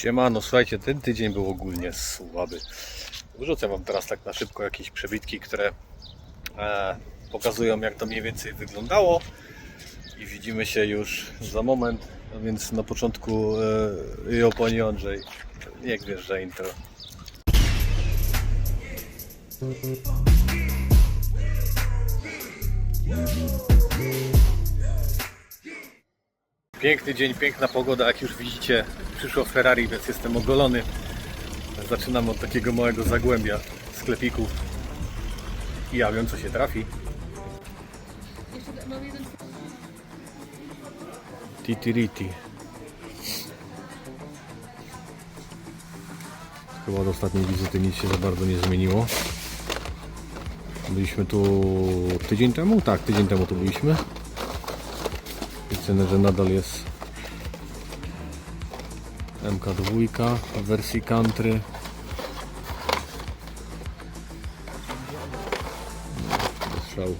Siemano, słuchajcie, ten tydzień był ogólnie słaby. Wrzucę wam teraz tak na szybko jakieś przebitki, które e, pokazują jak to mniej więcej wyglądało i widzimy się już za moment, a więc na początku e, i oponi Andrzej, niech wiesz, że intro. Piękny dzień, piękna pogoda, jak już widzicie przyszło Ferrari, więc jestem ogolony. Zaczynam od takiego małego zagłębia sklepików i ja wiem co się trafi. Titiriti. Chyba od ostatniej wizyty nic się za bardzo nie zmieniło. Byliśmy tu tydzień temu? Tak, tydzień temu tu byliśmy. Widzę, że nadal jest MK2 w wersji country. Bez szału.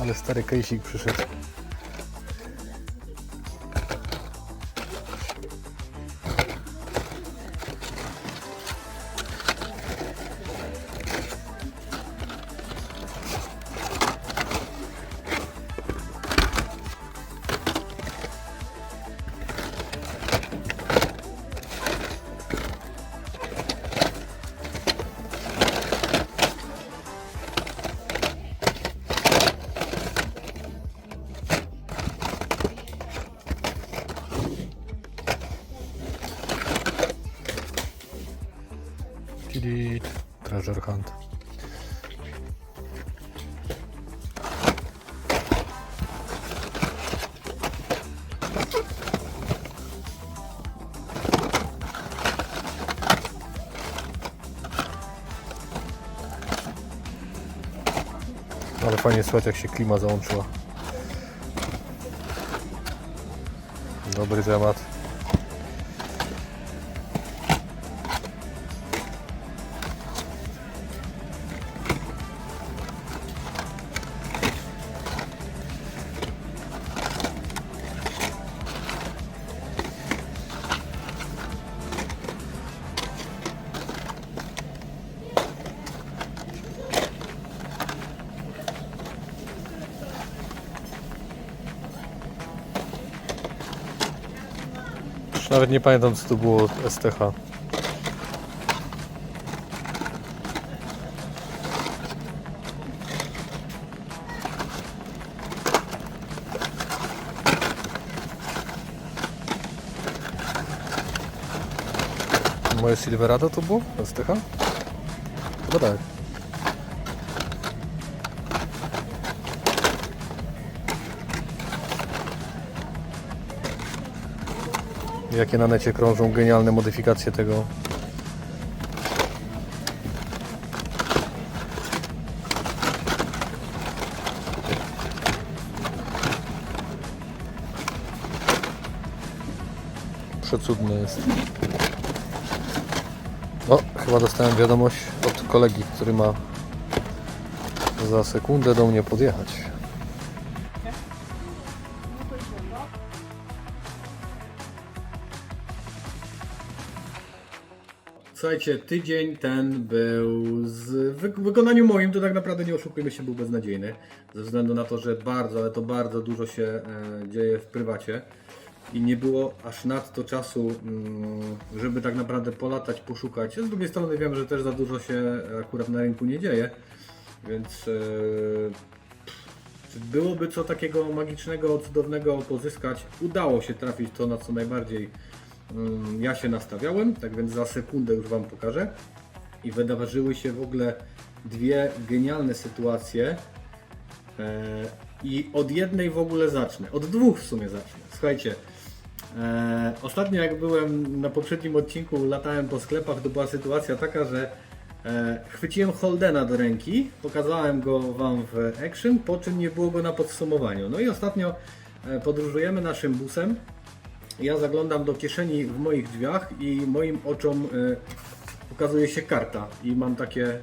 Ale stary kejsik przyszedł. Fajnie słychać jak się klima załączyła. Dobry temat. Nawet nie pamiętam co to było STH. Moje Silverado to było? STH? Chyba tak. Jakie na necie krążą genialne modyfikacje tego. Przecudny jest. O, chyba dostałem wiadomość od kolegi, który ma za sekundę do mnie podjechać. Słuchajcie, tydzień ten był z w wykonaniu moim, to tak naprawdę nie oszukujmy się, był beznadziejny. Ze względu na to, że bardzo, ale to bardzo dużo się e, dzieje w prywacie. I nie było aż nadto czasu, mm, żeby tak naprawdę polatać, poszukać. Z drugiej strony wiem, że też za dużo się akurat na rynku nie dzieje. Więc e, byłoby co takiego magicznego, cudownego pozyskać? Udało się trafić to, na co najbardziej ja się nastawiałem, tak więc za sekundę już Wam pokażę. I wydarzyły się w ogóle dwie genialne sytuacje. E, I od jednej w ogóle zacznę, od dwóch w sumie zacznę. Słuchajcie, e, ostatnio jak byłem na poprzednim odcinku, latałem po sklepach, to była sytuacja taka, że e, chwyciłem Holdena do ręki, pokazałem go Wam w action, po czym nie było go na podsumowaniu. No i ostatnio podróżujemy naszym busem. Ja zaglądam do kieszeni w moich drzwiach i moim oczom e, pokazuje się karta i mam takie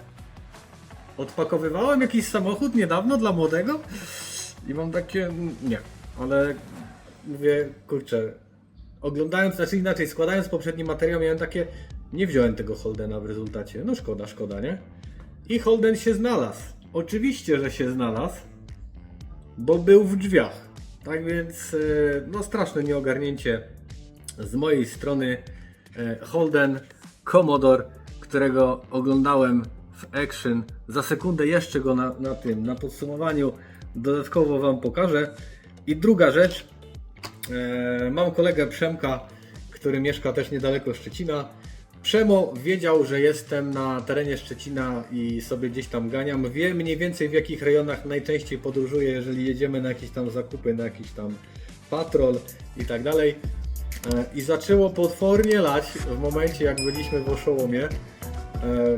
odpakowywałem jakiś samochód niedawno dla młodego i mam takie, nie, ale mówię, kurczę, oglądając, znaczy inaczej, składając poprzedni materiał miałem takie, nie wziąłem tego Holdena w rezultacie, no szkoda, szkoda, nie? I Holden się znalazł. Oczywiście, że się znalazł, bo był w drzwiach. Tak więc, e, no straszne nieogarnięcie z mojej strony. E, Holden Commodore, którego oglądałem w action. Za sekundę jeszcze go na, na tym, na podsumowaniu dodatkowo Wam pokażę. I druga rzecz, e, mam kolegę Przemka, który mieszka też niedaleko Szczecina. Przemo wiedział, że jestem na terenie Szczecina i sobie gdzieś tam ganiam. Wie mniej więcej w jakich rejonach najczęściej podróżuję, jeżeli jedziemy na jakieś tam zakupy, na jakiś tam patrol i tak dalej. E, I zaczęło potwornie lać w momencie jak byliśmy w Oszołomie. E,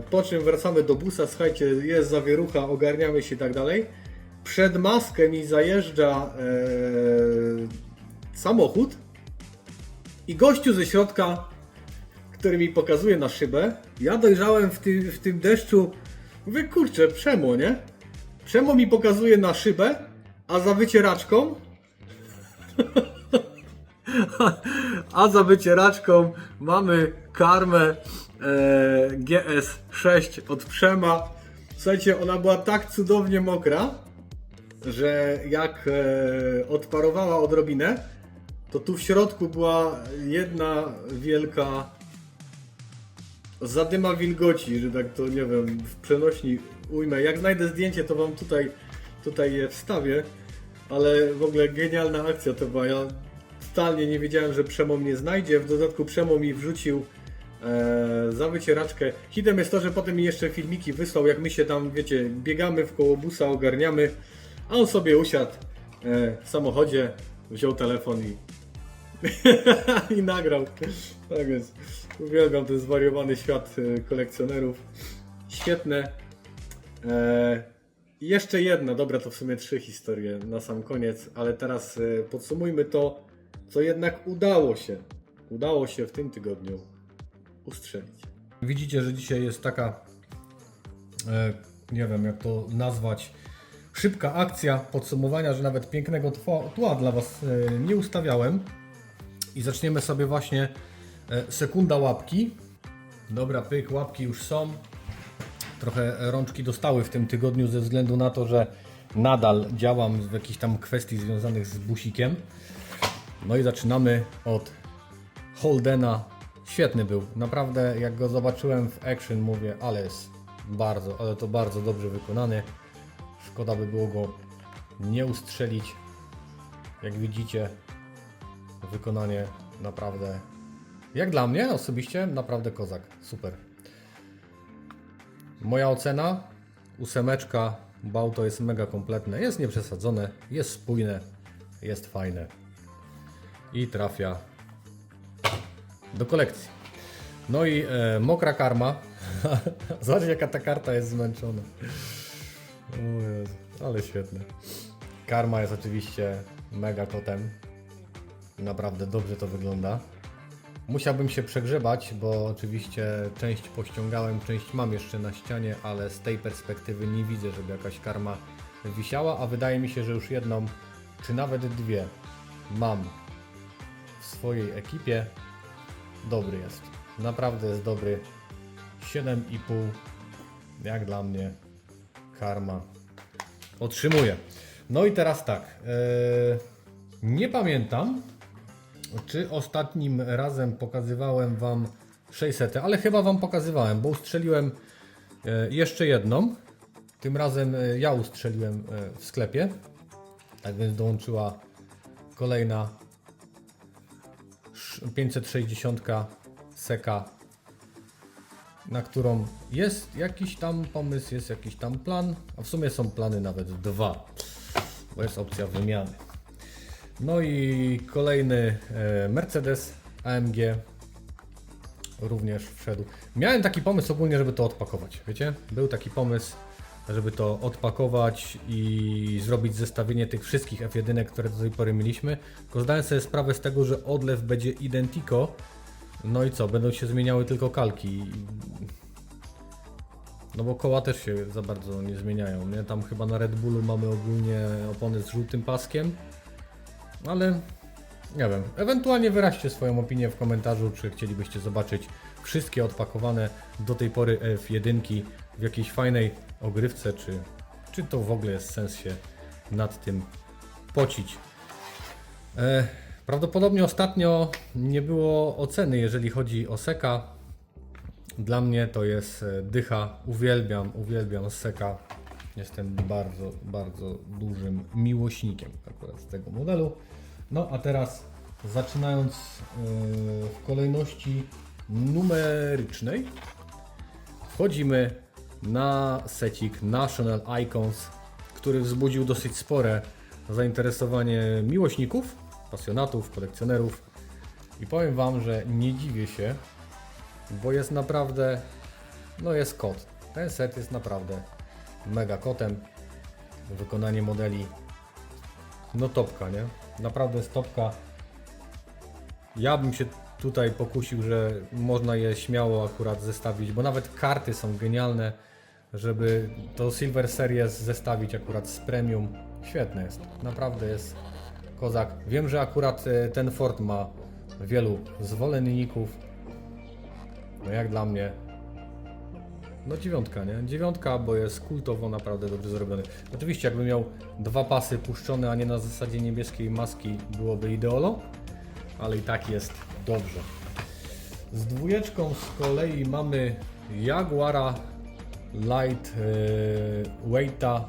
Po czym wracamy do busa, słuchajcie, jest zawierucha, ogarniamy się i tak dalej. Przed maskę mi zajeżdża e, samochód i gościu ze środka, który mi pokazuje na szybę. Ja dojrzałem w tym, w tym deszczu. Mówię, kurczę, Przemo, nie? Przemo mi pokazuje na szybę, a za wycieraczką a za wycieraczką mamy karmę e, GS6 od Przema. Słuchajcie, ona była tak cudownie mokra, że jak e, odparowała odrobinę, to tu w środku była jedna wielka zadyma wilgoci, że tak to nie wiem, w przenośni ujmę. Jak znajdę zdjęcie, to wam tutaj, tutaj je wstawię. Ale w ogóle genialna akcja to była. Ja totalnie nie wiedziałem, że Przemo mnie znajdzie. W dodatku Przemo mi wrzucił e, za wycieraczkę. Hitem jest to, że potem mi jeszcze filmiki wysłał, jak my się tam, wiecie, biegamy w koło busa, ogarniamy. A on sobie usiadł e, w samochodzie, wziął telefon i i nagrał. Tak więc uwielbiam ten zwariowany świat e, kolekcjonerów. Świetne. E, i jeszcze jedna, dobra, to w sumie trzy historie na sam koniec, ale teraz e, podsumujmy to, co jednak udało się. Udało się w tym tygodniu ustrzelić. Widzicie, że dzisiaj jest taka, e, nie wiem jak to nazwać, szybka akcja podsumowania, że nawet pięknego tła, tła dla Was nie ustawiałem. I zaczniemy sobie właśnie sekunda łapki. Dobra, pyk, łapki już są. Trochę rączki dostały w tym tygodniu ze względu na to, że nadal działam w jakichś tam kwestii związanych z busikiem. No i zaczynamy od Holdena. Świetny był. Naprawdę, jak go zobaczyłem w action, mówię, ale jest bardzo, ale to bardzo dobrze wykonany. Szkoda by było go nie ustrzelić. Jak widzicie, wykonanie naprawdę, jak dla mnie osobiście, naprawdę kozak. Super. Moja ocena, ósemeczka, bo jest mega kompletne, jest nieprzesadzone, jest spójne, jest fajne i trafia do kolekcji. No i e, mokra karma. Zobaczcie jaka ta karta jest zmęczona. O Jezu, ale świetne. Karma jest oczywiście mega kotem. Naprawdę dobrze to wygląda. Musiałbym się przegrzebać, bo oczywiście część pościągałem, część mam jeszcze na ścianie, ale z tej perspektywy nie widzę, żeby jakaś karma wisiała, a wydaje mi się, że już jedną, czy nawet dwie mam w swojej ekipie. Dobry jest. Naprawdę jest dobry. 7,5 jak dla mnie karma otrzymuje. No i teraz tak. Yy, nie pamiętam, czy ostatnim razem pokazywałem Wam 600, ale chyba Wam pokazywałem, bo ustrzeliłem e, jeszcze jedną. Tym razem e, ja ustrzeliłem e, w sklepie. Tak więc dołączyła kolejna sz- 560 seka, na którą jest jakiś tam pomysł, jest jakiś tam plan, a w sumie są plany nawet dwa, bo jest opcja wymiany. No i kolejny e, Mercedes AMG również wszedł. Miałem taki pomysł ogólnie, żeby to odpakować, wiecie? Był taki pomysł, żeby to odpakować i zrobić zestawienie tych wszystkich F1, które do tej pory mieliśmy. Tylko zdałem sobie sprawę z tego, że odlew będzie identico. No i co? Będą się zmieniały tylko kalki. No bo koła też się za bardzo nie zmieniają, nie? Tam chyba na Red Bullu mamy ogólnie opony z żółtym paskiem, ale nie wiem. Ewentualnie wyraźcie swoją opinię w komentarzu, czy chcielibyście zobaczyć wszystkie odpakowane do tej pory F1 w jakiejś fajnej ogrywce, czy, czy to w ogóle jest sens się nad tym pocić. E, prawdopodobnie ostatnio nie było oceny, jeżeli chodzi o Seka. Dla mnie to jest e, dycha. Uwielbiam, uwielbiam Seka. Jestem bardzo, bardzo dużym miłośnikiem akurat z tego modelu. No a teraz zaczynając e, w kolejności numerycznej, wchodzimy na secik National Icons, który wzbudził dosyć spore zainteresowanie miłośników, pasjonatów, kolekcjonerów. I powiem Wam, że nie dziwię się, bo jest naprawdę, no jest kot. Ten set jest naprawdę mega kotem. Wykonanie modeli, no topka, nie? Naprawdę jest topka. Ja bym się tutaj pokusił, że można je śmiało akurat zestawić, bo nawet karty są genialne, żeby to Silver Series zestawić akurat z Premium. Świetne jest, naprawdę jest kozak. Wiem, że akurat e, ten Ford ma wielu zwolenników. No jak dla mnie, no dziewiątka, nie? Dziewiątka, bo jest kultowo naprawdę dobrze zrobiony. Oczywiście jakby miał dwa pasy puszczone, a nie na zasadzie niebieskiej maski, byłoby ideolo, ale i tak jest dobrze. Z dwójeczką z kolei mamy Jaguara Light yy, Weighta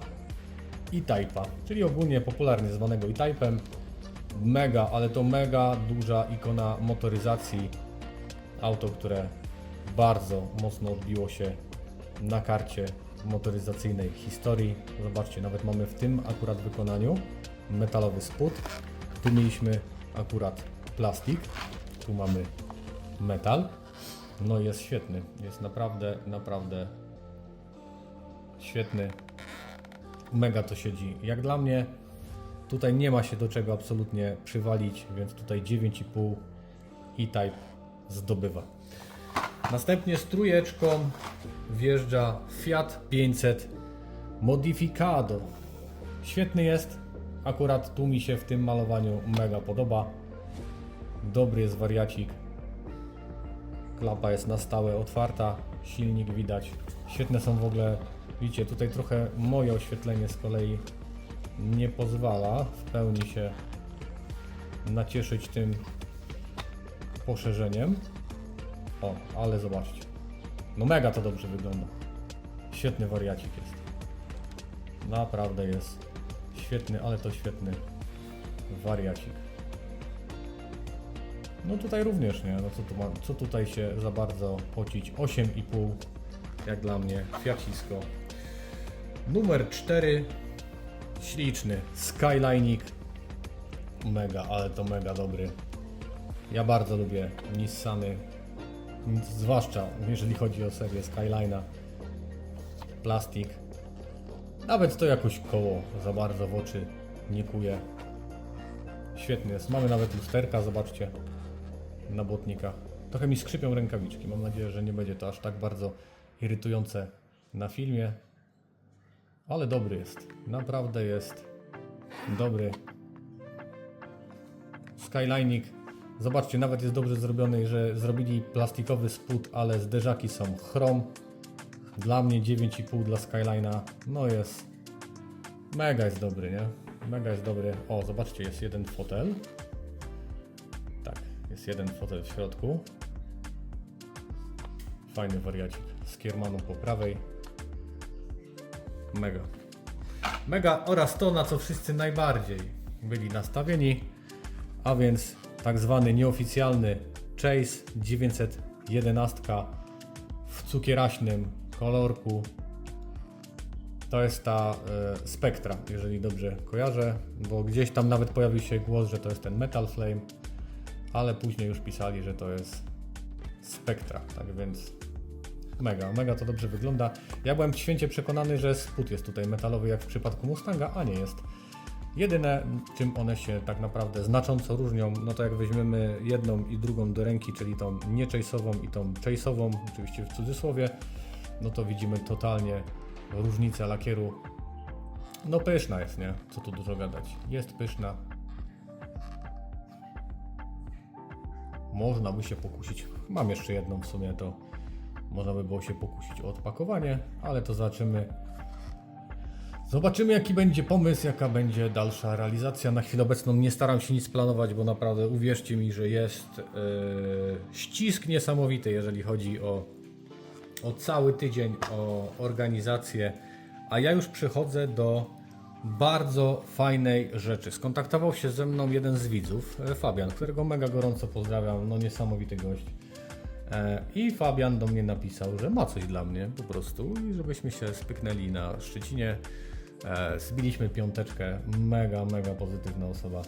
E-Type'a, czyli ogólnie popularnie zwanego E-Type'em. Mega, ale to mega duża ikona motoryzacji. Auto, które bardzo mocno odbiło się na karcie motoryzacyjnej historii. Zobaczcie, nawet mamy w tym akurat wykonaniu metalowy spód. Tu mieliśmy akurat plastik, tu mamy metal. No jest świetny, jest naprawdę, naprawdę świetny. Mega to siedzi. Jak dla mnie tutaj nie ma się do czego absolutnie przywalić, więc tutaj 9,5 E-Type zdobywa. Następnie z trójeczką wjeżdża Fiat 500 Modificado. Świetny jest. Akurat tu mi się w tym malowaniu mega podoba. Dobry jest wariacik. Klapa jest na stałe otwarta. Silnik widać. Świetne są w ogóle. Widzicie, tutaj trochę moje oświetlenie z kolei nie pozwala w pełni się nacieszyć tym poszerzeniem. O, ale zobaczcie. No mega to dobrze wygląda. Świetny wariacik jest. Naprawdę jest świetny, ale to świetny wariacik. No tutaj również nie, no co, tu ma, co tutaj się za bardzo pocić? 8,5 jak dla mnie, Fiacisko. Numer 4 śliczny Skylining. Mega, ale to mega dobry. Ja bardzo lubię Nissany, zwłaszcza jeżeli chodzi o serię Skyline'a. Plastik. Nawet to jakoś koło za bardzo w oczy nie kuje. Świetny jest. Mamy nawet lusterka, zobaczcie, na błotnikach. Trochę mi skrzypią rękawiczki. Mam nadzieję, że nie będzie to aż tak bardzo irytujące na filmie. Ale dobry jest. Naprawdę jest dobry. Skylining. Zobaczcie, nawet jest dobrze zrobiony, że zrobili plastikowy spód, ale zderzaki są chrom. Dla mnie 9,5 dla Skyline'a. No jest mega jest dobry, nie? Mega jest dobry. O, zobaczcie, jest jeden fotel. Tak, jest jeden fotel w środku. Fajny wariacik z kiermaną po prawej. Mega. Mega oraz to, na co wszyscy najbardziej byli nastawieni, a więc tak zwany nieoficjalny Chase 911 w cukieraśnym kolorku. To jest ta e, Spectra, jeżeli dobrze kojarzę, bo gdzieś tam nawet pojawił się głos, że to jest ten Metal Flame, ale później już pisali, że to jest Spectra, tak więc mega, mega to dobrze wygląda. Ja byłem święcie przekonany, że spód jest tutaj metalowy jak w przypadku Mustanga, a nie jest. Jedyne, czym one się tak naprawdę znacząco różnią, no to jak weźmiemy jedną i drugą do ręki, czyli tą nie chase'ową i tą chase'ową, oczywiście w cudzysłowie, no to widzimy totalnie różnicę lakieru. No pyszna jest, nie? Co tu dużo gadać. Jest pyszna. Można by się pokusić. Mam jeszcze jedną w sumie, to można by było się pokusić o odpakowanie, ale to zobaczymy. Zobaczymy jaki będzie pomysł, jaka będzie dalsza realizacja. Na chwilę obecną nie staram się nic planować, bo naprawdę uwierzcie mi, że jest yy, ścisk niesamowity, jeżeli chodzi o, o cały tydzień, o organizację. A ja już przechodzę do bardzo fajnej rzeczy. Skontaktował się ze mną jeden z widzów, e, Fabian, którego mega gorąco pozdrawiam, no niesamowity gość. E, I Fabian do mnie napisał, że ma coś dla mnie po prostu i żebyśmy się spyknęli na Szczecinie. E, Zbiliśmy piąteczkę, mega, mega pozytywna osoba.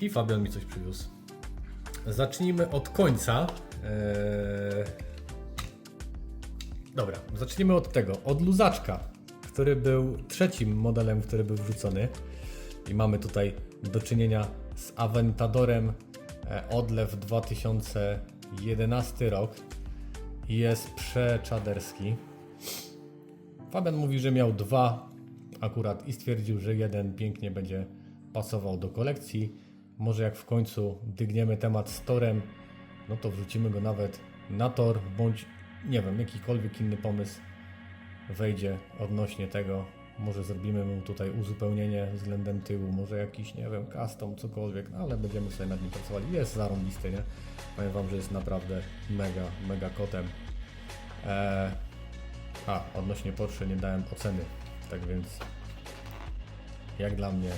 I Fabian mi coś przywiózł. Zacznijmy od końca. E, Dobra, zacznijmy od tego, od luzaczka, który był trzecim modelem, który był wrzucony. I mamy tutaj do czynienia z Aventadorem e, odlew 2011 rok. Jest przeczaderski. Fabian mówi, że miał dwa akurat i stwierdził, że jeden pięknie będzie pasował do kolekcji. Może jak w końcu dygniemy temat z torem, no to wrzucimy go nawet na tor, bądź nie wiem, jakikolwiek inny pomysł wejdzie odnośnie tego. Może zrobimy mu tutaj uzupełnienie względem tyłu, może jakiś, nie wiem, custom, cokolwiek, no ale będziemy sobie nad nim pracowali. Jest zarąbisty, nie? Powiem Wam, że jest naprawdę mega, mega kotem. Eee, a, odnośnie Porsche nie dałem oceny, tak więc jak dla mnie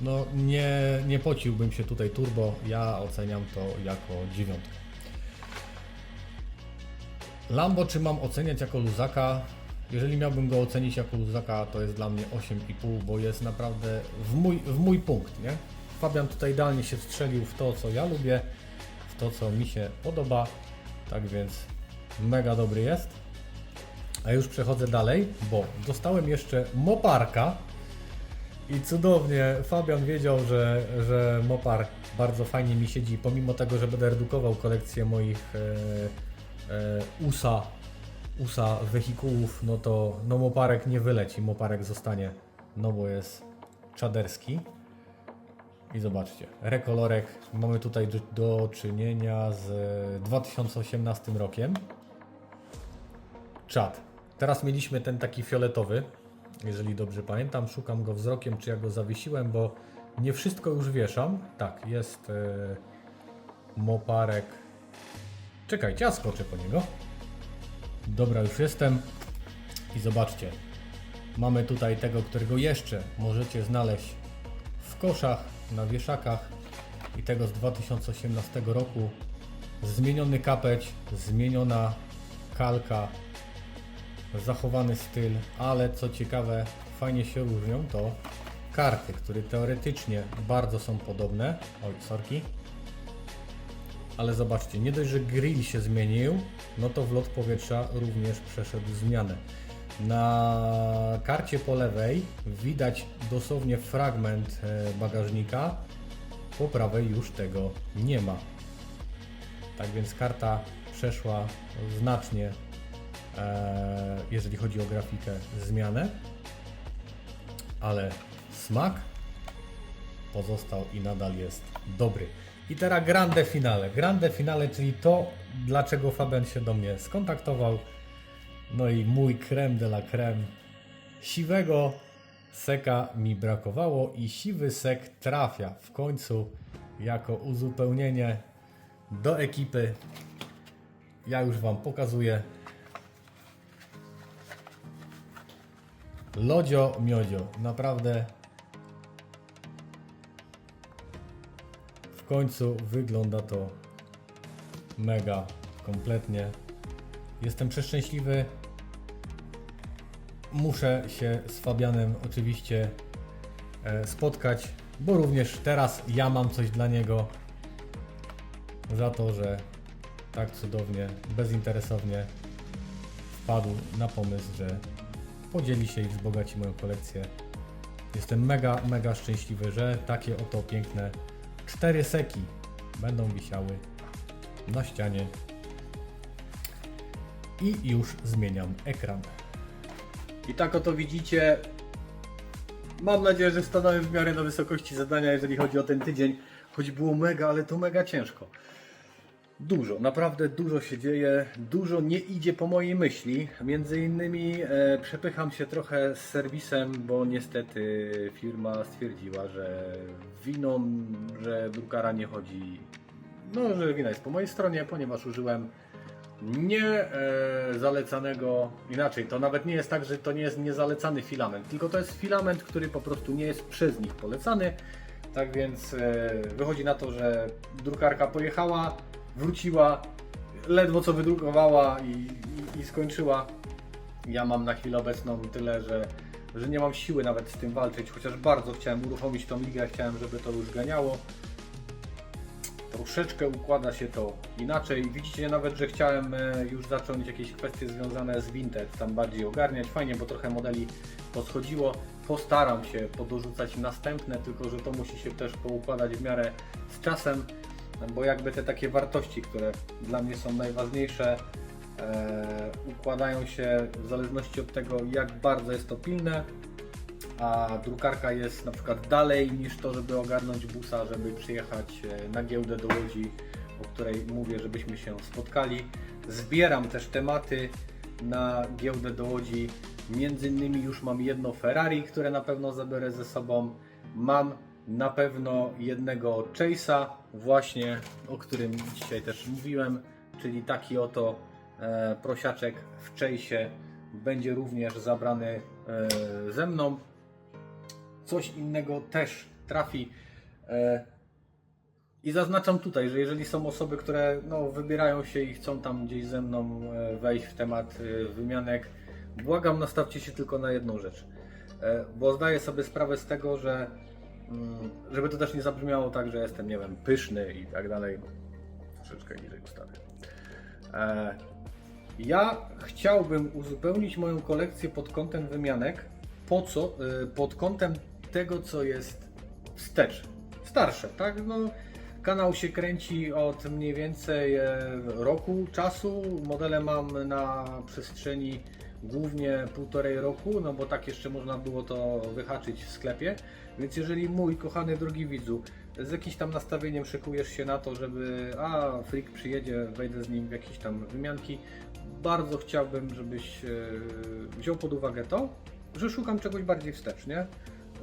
no nie, nie pociłbym się tutaj turbo, ja oceniam to jako dziewiątkę. Lambo czy mam oceniać jako luzaka? Jeżeli miałbym go ocenić jako luzaka, to jest dla mnie 8,5, bo jest naprawdę w mój, w mój punkt, nie? Fabian tutaj idealnie się strzelił w to, co ja lubię, w to, co mi się podoba, tak więc mega dobry jest. A już przechodzę dalej, bo dostałem jeszcze moparka i cudownie Fabian wiedział, że, że mopar bardzo fajnie mi siedzi, pomimo tego, że będę redukował kolekcję moich e, e, USA, USA wehikułów, no to no moparek nie wyleci, moparek zostanie, no bo jest czaderski. I zobaczcie, rekolorek, mamy tutaj do, do czynienia z 2018 rokiem. Czad. Teraz mieliśmy ten taki fioletowy, jeżeli dobrze pamiętam. Szukam go wzrokiem, czy ja go zawiesiłem, bo nie wszystko już wieszam. Tak, jest e, moparek. Czekajcie, ja skoczę po niego. Dobra, już jestem. I zobaczcie, mamy tutaj tego, którego jeszcze możecie znaleźć w koszach, na wieszakach i tego z 2018 roku. Zmieniony kapeć, zmieniona kalka, zachowany styl, ale co ciekawe, fajnie się różnią to karty, które teoretycznie bardzo są podobne. Oj, sorki. Ale zobaczcie, nie dość, że grill się zmienił, no to wlot powietrza również przeszedł zmianę. Na karcie po lewej widać dosłownie fragment e, bagażnika, po prawej już tego nie ma. Tak więc karta przeszła znacznie jeżeli chodzi o grafikę, zmianę, ale smak pozostał i nadal jest dobry. I teraz grande finale. Grande finale, czyli to, dlaczego Fabian się do mnie skontaktował. No i mój creme de la creme. Siwego seka mi brakowało i siwy sek trafia w końcu jako uzupełnienie do ekipy. Ja już Wam pokazuję. Lodzio miodzio, naprawdę w końcu wygląda to mega kompletnie. Jestem przeszczęśliwy. Muszę się z Fabianem oczywiście e, spotkać, bo również teraz ja mam coś dla niego za to, że tak cudownie, bezinteresownie wpadł na pomysł, że podzieli się i wzbogaci moją kolekcję. Jestem mega, mega szczęśliwy, że takie oto piękne cztery seki będą wisiały na ścianie. i już zmieniam ekran. I tak oto widzicie. Mam nadzieję, że stanąłem w miarę na wysokości zadania, jeżeli chodzi o ten tydzień. Choć było mega, ale to mega ciężko. Dużo, naprawdę dużo się dzieje, dużo nie idzie po mojej myśli. Między innymi e, przepycham się trochę z serwisem, bo niestety firma stwierdziła, że winą, że drukara nie chodzi, no, że wina jest po mojej stronie, ponieważ użyłem nie e, zalecanego, inaczej, to nawet nie jest tak, że to nie jest niezalecany filament, tylko to jest filament, który po prostu nie jest przez nich polecany. Tak więc e, wychodzi na to, że drukarka pojechała, wróciła, ledwo co wydrukowała i, i, i skończyła. Ja mam na chwilę obecną tyle, że, że nie mam siły nawet z tym walczyć, chociaż bardzo chciałem uruchomić tą ligę, chciałem, żeby to już ganiało. Troszeczkę układa się to inaczej. Widzicie nawet, że chciałem e, już zacząć jakieś kwestie związane z Vinted, tam bardziej ogarniać. Fajnie, bo trochę modeli poschodziło. Postaram się podorzucać następne, tylko że to musi się też poukładać w miarę z czasem, bo jakby te takie wartości, które dla mnie są najważniejsze, e, układają się w zależności od tego, jak bardzo jest to pilne, a drukarka jest na przykład dalej niż to, żeby ogarnąć busa, żeby przyjechać e, na giełdę do Łodzi, o której mówię, żebyśmy się spotkali. Zbieram też tematy na giełdę do Łodzi. Między innymi już mam jedno Ferrari, które na pewno zabiorę ze sobą. Mam na pewno jednego Chase'a, właśnie o którym dzisiaj też mówiłem, czyli taki oto e, prosiaczek w Chase'ie będzie również zabrany e, ze mną coś innego też trafi. E, I zaznaczam tutaj, że jeżeli są osoby, które no, wybierają się i chcą tam gdzieś ze mną e, wejść w temat e, wymianek, błagam, nastawcie się tylko na jedną rzecz. E, Bo zdaję sobie sprawę z tego, że żeby to też nie zabrzmiało tak, że jestem, nie wiem, pyszny i tak dalej. Troszeczkę niżej ustawię. E, Ja chciałbym uzupełnić moją kolekcję pod kątem wymianek. Po co? Y, Pod kątem tego, co jest wstecz. Starsze, tak? No, kanał się kręci od mniej więcej e, roku czasu. Modele mam na przestrzeni głównie półtorej roku, no bo tak jeszcze można było to wyhaczyć w sklepie. Więc jeżeli mój kochany drugi widzu z jakimś tam nastawieniem szykujesz się na to, żeby a freak przyjedzie, wejdę z nim w jakieś tam wymianki, bardzo chciałbym, żebyś e, wziął pod uwagę to, że szukam czegoś bardziej wstecznie,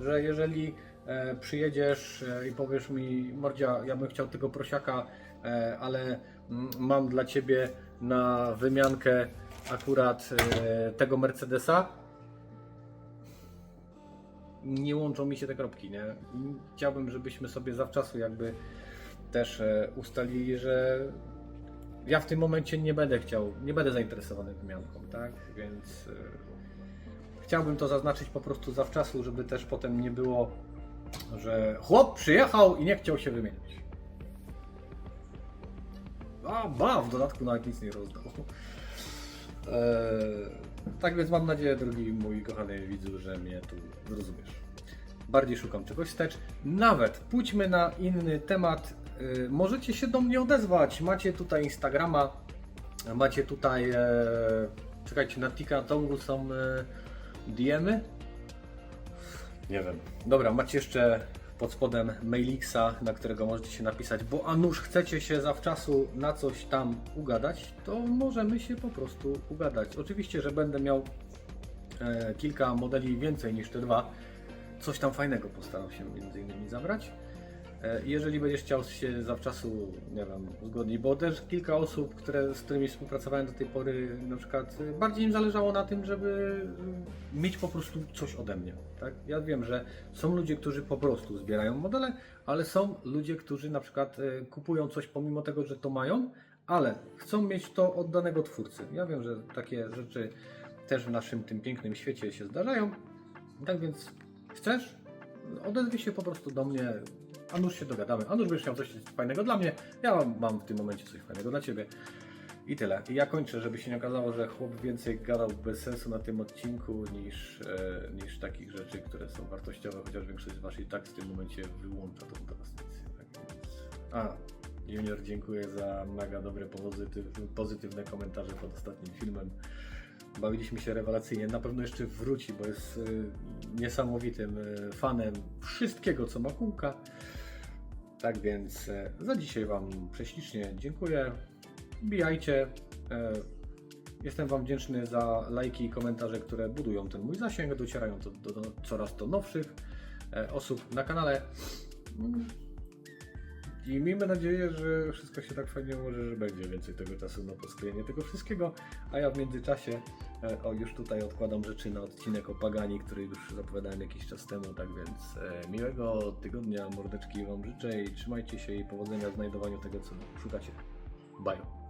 że jeżeli e, przyjedziesz e, i powiesz mi, Mordzia, ja bym chciał tego prosiaka, ale mm, mam dla Ciebie na wymiankę akurat e, tego Mercedesa, nie łączą mi się te kropki, nie? Chciałbym, żebyśmy sobie zawczasu jakby też e, ustalili, że ja w tym momencie nie będę chciał, nie będę zainteresowany wymianką, tak? Więc e, chciałbym to zaznaczyć po prostu zawczasu, żeby też potem nie było, że chłop przyjechał i nie chciał się wymienić. A, ba, w dodatku nawet nic nie rozdał. Eee, tak więc mam nadzieję, drogi mój kochany widzu, że mnie tu zrozumiesz. Bardziej szukam czegoś wstecz. Nawet pójdźmy na inny temat. Yy, możecie się do mnie odezwać. Macie tutaj Instagrama, macie tutaj. E, czekajcie, na Tikatongu są e, DM-y. Nie wiem. Dobra, macie jeszcze pod spodem mailixa, na którego możecie się napisać, bo a nuż chcecie się zawczasu na coś tam ugadać, to możemy się po prostu ugadać. Oczywiście, że będę miał e, kilka modeli więcej niż te dwa. Coś tam fajnego postaram się między innymi zabrać. E, Jeżeli będziesz chciał się zawczasu, nie wiem, uzgodnić, bo też kilka osób, które, z którymi współpracowałem do tej pory, na przykład y, bardziej im zależało na tym, żeby y, mieć po prostu coś ode mnie. Tak? Ja wiem, że są ludzie, którzy po prostu zbierają modele, ale są ludzie, którzy na przykład y, kupują coś pomimo tego, że to mają, ale chcą mieć to od danego twórcy. Ja wiem, że takie rzeczy też w naszym tym pięknym świecie się zdarzają. Tak więc chcesz? Odezwij się po prostu do mnie. A nuż się dogadamy. A nuż będziesz miał coś fajnego dla mnie. Ja mam, w tym momencie coś fajnego dla ciebie. I tyle. I ja kończę, żeby się nie okazało, że chłop więcej gadał bez sensu na tym odcinku niż, e, niż takich rzeczy, które są wartościowe, chociaż większość z Was i tak w tym momencie wyłącza tą transmisję. Tak więc... A, Junior, dziękuję za mega dobre, pozytyw, pozytywne komentarze pod ostatnim filmem. Bawiliśmy się rewelacyjnie. Na pewno jeszcze wróci, bo jest y, niesamowitym y, fanem wszystkiego, co ma kółka. Tak więc e, za dzisiaj Wam prześlicznie dziękuję. Wbijajcie. E, Jestem Wam wdzięczny za lajki i komentarze, które budują ten mój zasięg, docierają to do, do coraz to nowszych e, osób na kanale. I miejmy nadzieję, że wszystko się tak fajnie ułoży, że będzie więcej tego czasu na posklejenie tego wszystkiego. A ja w międzyczasie, e, o już tutaj odkładam rzeczy na odcinek o Pagani, który już zapowiadałem jakiś czas temu. Tak więc e, miłego tygodnia, mordeczki Wam życzę i trzymajcie się i powodzenia w znajdowaniu tego, co szukacie. Bye.